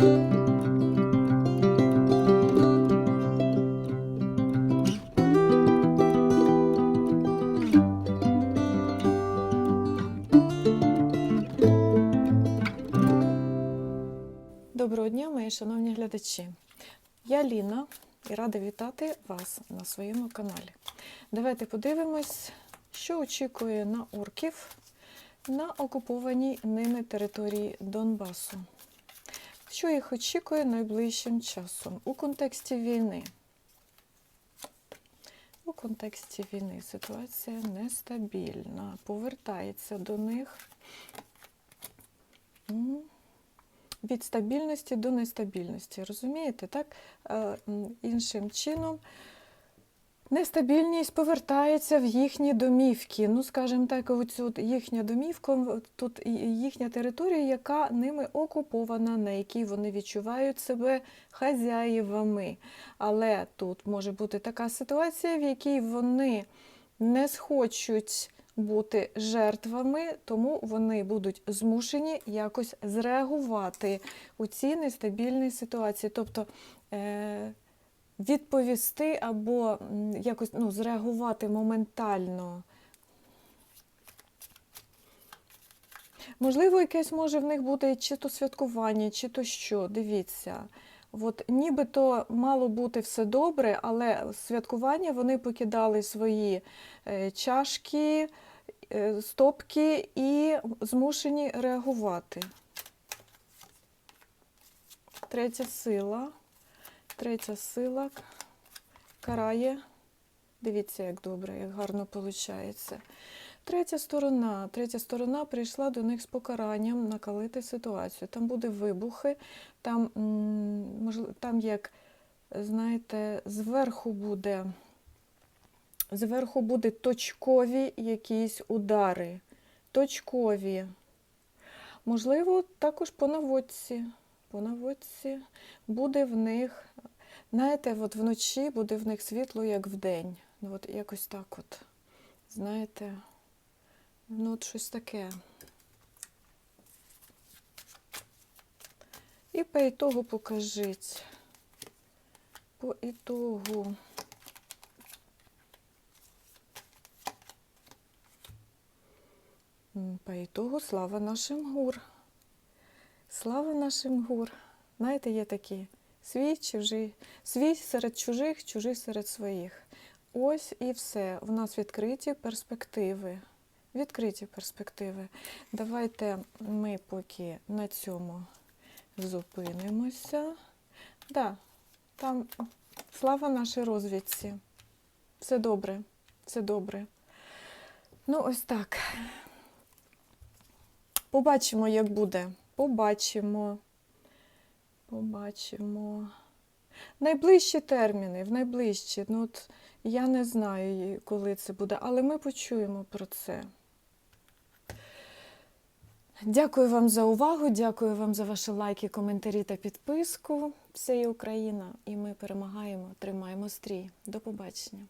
Доброго дня, мої шановні глядачі. Я Ліна і рада вітати вас на своєму каналі. Давайте подивимось, що очікує на орків на окупованій ними території Донбасу. Що їх очікує найближчим часом у контексті війни? У контексті війни ситуація нестабільна, повертається до них. Від стабільності до нестабільності. Розумієте, так? Е, Іншим чином, нестабільність повертається в їхні домівки. Ну, скажімо так, оцю їхня домівка, тут їхня територія, яка ними окупована, на якій вони відчувають себе хазяївами. Але тут може бути така ситуація, в якій вони не схочуть бути жертвами, тому вони будуть змушені якось зреагувати у цій нестабільній ситуації. Тобто е- відповісти або якось ну, зреагувати моментально. Можливо, якесь може в них бути чи то святкування, чи то що. Дивіться. От нібито мало бути все добре, але святкування вони покидали свої е, чашки, е, стопки і змушені реагувати. Третя сила. Третя сила карає. Дивіться, як добре, як гарно виходить. Третя сторона. Третя сторона прийшла до них з покаранням накалити ситуацію. Там буде вибухи, там, можливо, там як, знаєте, зверху буде, зверху буде точкові якісь удари. Точкові. Можливо, також по наводці. По наводці буде в них, знаєте, от вночі буде в них світло, як вдень. Ну, от якось так от. Знаєте, ну от щось таке. І по ітогу покажіть. По ітогу. По ітогу слава нашим гур. Слава нашим гур. Знаєте, є такі свій, чужий, свій серед чужих, чужий серед своїх. Ось і все. У нас відкриті перспективи. Відкриті перспективи. Давайте ми поки на цьому зупинимося. Да, там слава нашій розвідці. Все добре, все добре. Ну, ось так. Побачимо, як буде. Побачимо. Побачимо. Найближчі терміни, в найближчі. Ну, от я не знаю, коли це буде, але ми почуємо про це. Дякую вам за увагу, дякую вам за ваші лайки, коментарі та підписку. Все є Україна, і ми перемагаємо, тримаємо стрій. До побачення.